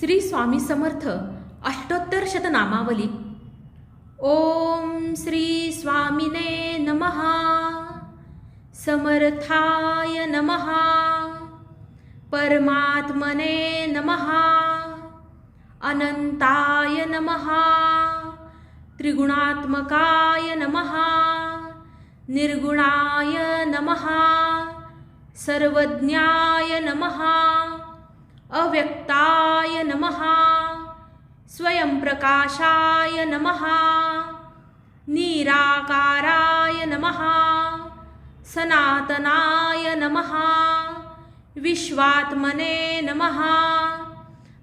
श्री स्वामी समर्थ अष्टोत्तर शतनामावली. ओम श्री स्वामिने नमः. समर्थाय नमः. परमात्मने नमः. अनंताय नमः. त्रिगुणात्मकाय नमः. निर्गुणाय नमः. सर्वज्ञाय नमः. अव्यक्ताय नमः। स्वयंप्रकाशाय नमः। निराकाराय नमः। सनातनाय नमः। विश्वात्मने नमः।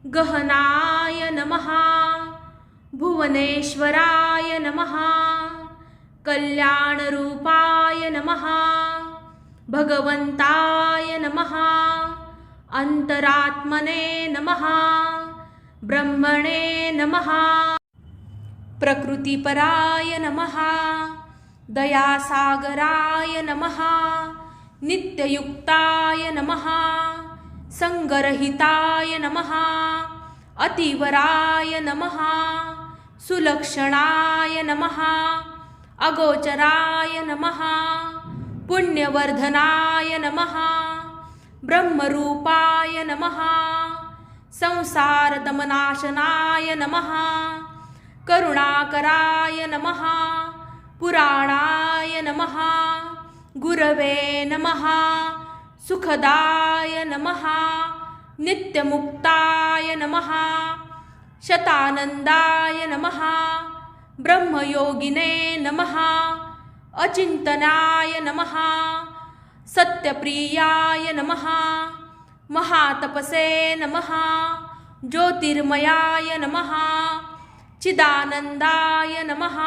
गहनाय नमः। भुवनेश्वराय नमः। कल्याणरूपाय नमः। भगवन्ताय नमः। अन्तरात्मने नमः ब्रह्मणे नमः प्रकृतिपराय नमः दयासागराय नमः नित्ययुक्ताय नमः सङ्गरहिताय नमः अतिवराय नमः सुलक्षणाय नमः अगोचराय नमः पुण्यवर्धनाय नमः ब्रह्मरूपाय नमः। संसारदमनाशनाय नमः। करुणाकराय नमः। पुराणाय नमः। गुरवे नमः। सुखदाय नमः। नित्यमुक्ताय नमः। शतानन्दाय नमः। ब्रह्मयोगिने नमः। अचिन्तनाय नमः सत्यप्रियाय नमः। महातपसे नमः। ज्योतिर्मयाय नमः। चिदानन्दाय नमः।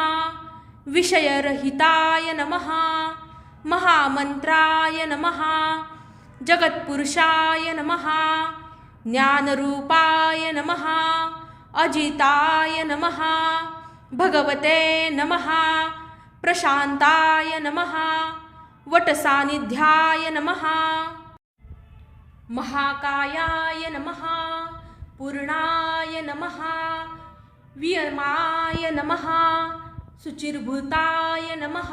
विषयरहिताय नमः। महामन्त्राय नमः। जगत्पुरुषाय नमः। ज्ञानरूपाय नमः। अजिताय नमः। भगवते नमः। प्रशान्ताय नमः। वटसानिध्याय नमः। महाकायाय नमः। पूर्णाय नमः। वियमाय नमः। शुचिर्भूताय नमः।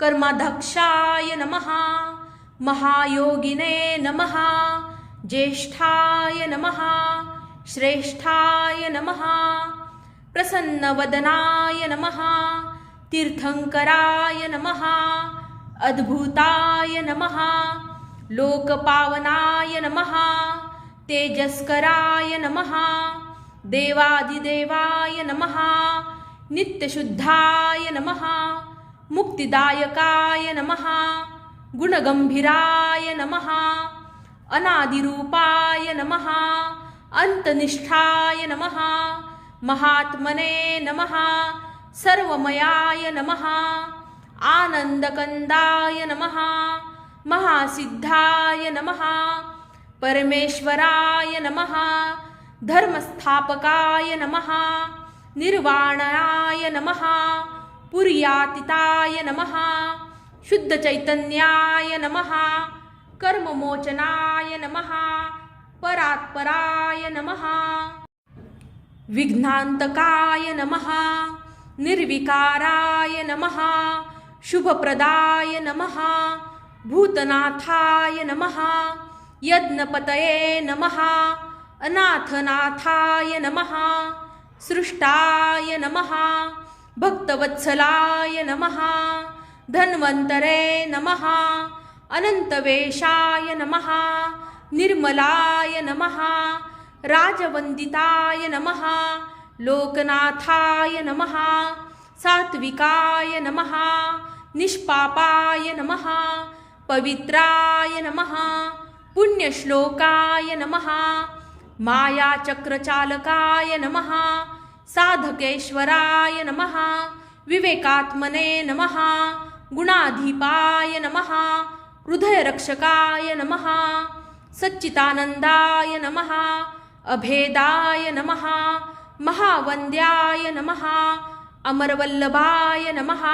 कर्माध्यक्षाय नमः। महायोगिने नमः। ज्येष्ठाय नमः। श्रेष्ठाय नमः। प्रसन्नवदनाय नमः। तीर्थङ्कराय नमः। अद्भुताय नमः। लोकपावनाय नमः। तेजस्कराय नमः। देवादिदेवाय नमः। नित्यशुद्धाय नमः। मुक्तिदायकाय नमः। गुणगम्भीराय नमः। अनादिरूपाय नमः। अन्तनिष्ठाय नमः। महात्मने नमः। सर्वमयाय नमः। आनन्दकन्दाय नमः। महासिद्धाय नमः। परमेश्वराय नमः। धर्मस्थापकाय नमः। निर्वाणाय नमः। पुर्यातिताय नमः। शुद्धचैतन्याय नमः। कर्ममोचनाय नमः। परात्पराय नमः। विघ्नान्तकाय नमः। निर्विकाराय नमः। शुभप्रदाय नमः। भूतनाथाय नमः। यज्ञपतये नमः। अनाथनाथाय नमः। सृष्टाय नमः। भक्तवत्सलाय नमः। धन्वन्तरे नमः। अनन्तवेशाय नमः। निर्मलाय नमः। राजवन्दिताय नमः। लोकनाथाय नमः। सात्विकाय नमः। निष्पापाय नमः पवित्राय नमः पुण्यश्लोकाय नमः मायाचक्रचालकाय नमः साधकेश्वराय नमः विवेकात्मने नमः गुणाधिपाय नमः हृदयरक्षकाय नमः सच्चिदानन्दाय नमः अभेदाय नमः महावन्द्याय नमः अमरवल्लभाय नमः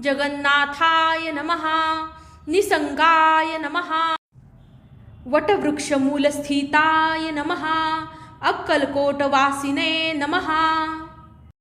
जगन्नाथाय नमः निसंगाय नमः। वटवृक्षमूलस्थिताय नमः अक्कलकोटवासिने नमहा